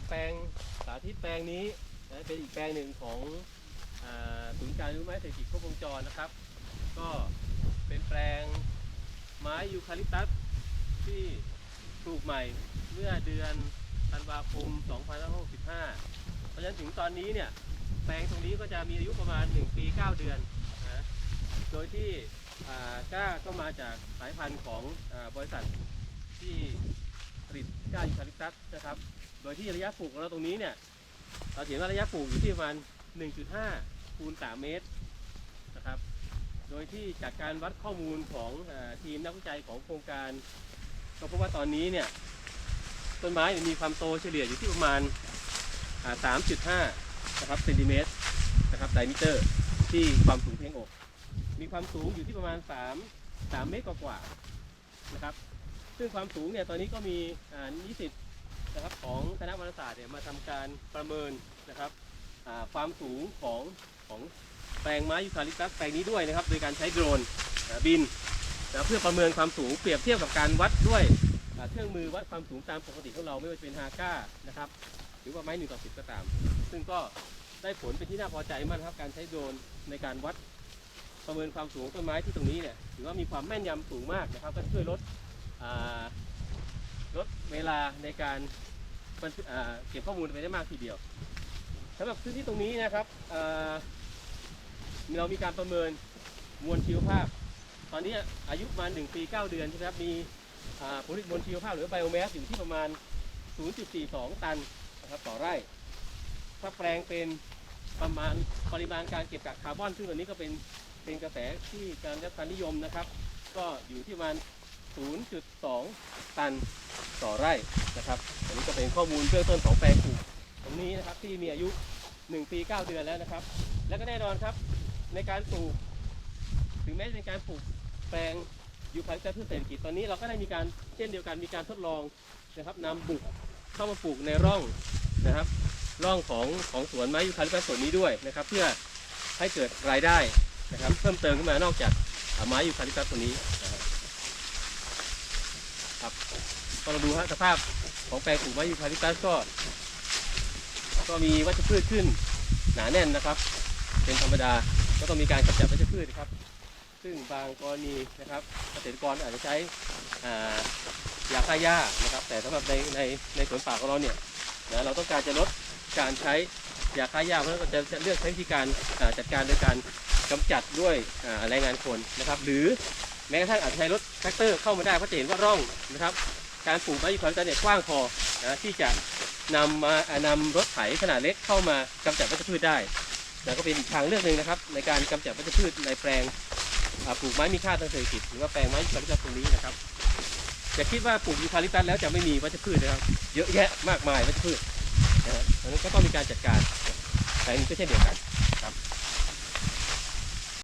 ับแปลงสาธิตแปลงนี้นะเป็นอีกแปลงหนึ่งของศูนย์การรู้ไม้เศรษฐกิจครบวงจรนะครับ ก็เป็นแปลงไม้ยูคาลิปตัสที่ปลูกใหม่เมื่อเดือนธันวาคม 2565 เพราะฉะนั้นถึงตอนนี้เนี่ยแปลงตรงนี้ก็จะมีอายุประมาณ 1 ปี 9 เดือนนะโดยที่ก้าก็มาจากสายพันธุ์ของอบริษัทที่ ผลิตก้ายูคาลิปตัสนะครับ โดยที่ระยะปลูกของเราตรงนี้เนี่ย เราเห็นว่าระยะปลูกอยู่ที่ประมาณ 1.5 คูณ 3 เมตรนะครับ โดยที่จากการวัดข้อมูลของอทีมนักวิจัยของโครงการ ก็พบว่าตอนนี้เนี่ยต้นไม้มีความโตเฉลี่ยอยู่ที่ประมาณ 3.5 นะครับเซนติเมตรนะครับไดมิเตอร์ที่ความสูงเพียงอก มีความสูงอยู่ที่ประมาณ 3 3 เมตรกว่าๆนะครับ ซึ่งความสูงเนี่ยตอนนี้ก็มีนิสิตนะครับของคณะวรรณศาสตร์เนี่ยมาทำการประเมินนะครับความสูงของของแปลงไม้ยูคาลิปตัสแปลงนี้ด้วยนะครับ โดยการใช้โดรนบินนะเพื่อประเมินความสูงเปรียบเทียบกับการวัดด้วยเครื่องมือวัดความสูงตามปกติของเราไม่ว่าจะเป็นฮาก้านะครับหรือว่าไม้หนึ่งต่อสิบก็ตาม ซึ่งก็ได้ผลเป็นที่น่าพอใจมากครับการใช้โดรนในการวัดประเมินความสูงต้นไม้ที่ตรงนี้เนี่ยถือว่ามีความแม่นยำสูงมากนะครับ ก็ช่วยลด ลดเวลาในการเก็บข้อมูลไปได้มากทีเดียวสำหรับพื้นที่ตรงนี้นะครับเรามีการประเมินมวลชีวภาพ ตอนนี้อายุประมาณ1ปี 9 เดือนใช่ไหมครับมีผลิตมวลชีวภาพหรือไบโอแมสอยู่ที่ประมาณ 0.42 ตันนะครับต่อไร่ ถ้าแปลงเป็นประมาณปริมาณการเก็บกักคาร์บอน ซึ่งตัวนี้ก็เป็นเป็นกระแสที่การรับการนิยมนะครับ ก็อยู่ที่ประมาณ 0.2 ตันต่อไร่นะครับอันนี้ก็เป็นข้อมูลเบื้องต้นของแปลงปลูกตรงนี้นะครับที่มีอายุ 1 ปี 9 เดือนแล้วนะครับ แล้วก็แน่นอนครับในการปลูก ถึงแม้จะเป็นการปลูกแปลงยูคาลิปตัสพืชเศรษฐกิจตอนนี้เราก็ได้มีการเช่นเดียวกันมีการทดลองนะครับนำบุกเข้ามาปลูกในร่องนะครับ ร่องของของสวนไม้ยูคาลิปตัสส่วนนี้ด้วยนะครับ เพื่อให้เกิดรายได้นะครับ เพิ่มเติมขึ้นมานอกจากไม้ยูคาลิปตัสตัวนี้นะ ครับก็เราดูฮะสภาพของแปลงปลูกไม้ยูคาลิปตัสก็ ก็มีวัชพืชขึ้นหนาแน่นนะครับ เป็นธรรมดาก็ต้องมีการกำจัดวัชพืชนะครับ ซึ่งบางกรณีนะครับเกษตรกรอาจจะใช้อ่ายาฆ่าหญ้านะครับ แต่สำหรับในในในสวนป่าของเราเนี่ยนะเราต้องการจะลดการใช้ยาฆ่าหญ้าเพราะฉะนั้นเราจะจะเลือกใช้วิธีการจัดการโดยการกำจัดด้วยแรงงานคนนะครับ หรือ แม้กระทั่งอาจจะใช้รถแทรกเตอร์เข้ามาได้เพราะจะเห็นว่าร่องนะครับ การปลูกไม้ยูคาลิปตัสเนี่ยกว้างพอนะที่จะนำมานำรถไถขนาดเล็กเข้ามากำจัดวัชพืชได้แล้วก็เป็นทางเลือกหนึ่งนะครับ ในการกำจัดวัชพืชในแปลงปลูกไม้มีค่าทางเศรษฐกิจหรือว่าแปลงไม้ยูคาลิปตัสตรงนี้นะครับอย่าคิดว่าปลูกยูคาลิปตัสแล้วจะไม่มีวัชพืชนะครับ เยอะแยะมากมายวัชพืชนะครับดังนั้นก็ต้องมีการจัดการแต่อันนี้ก็เช่นเดียวกัน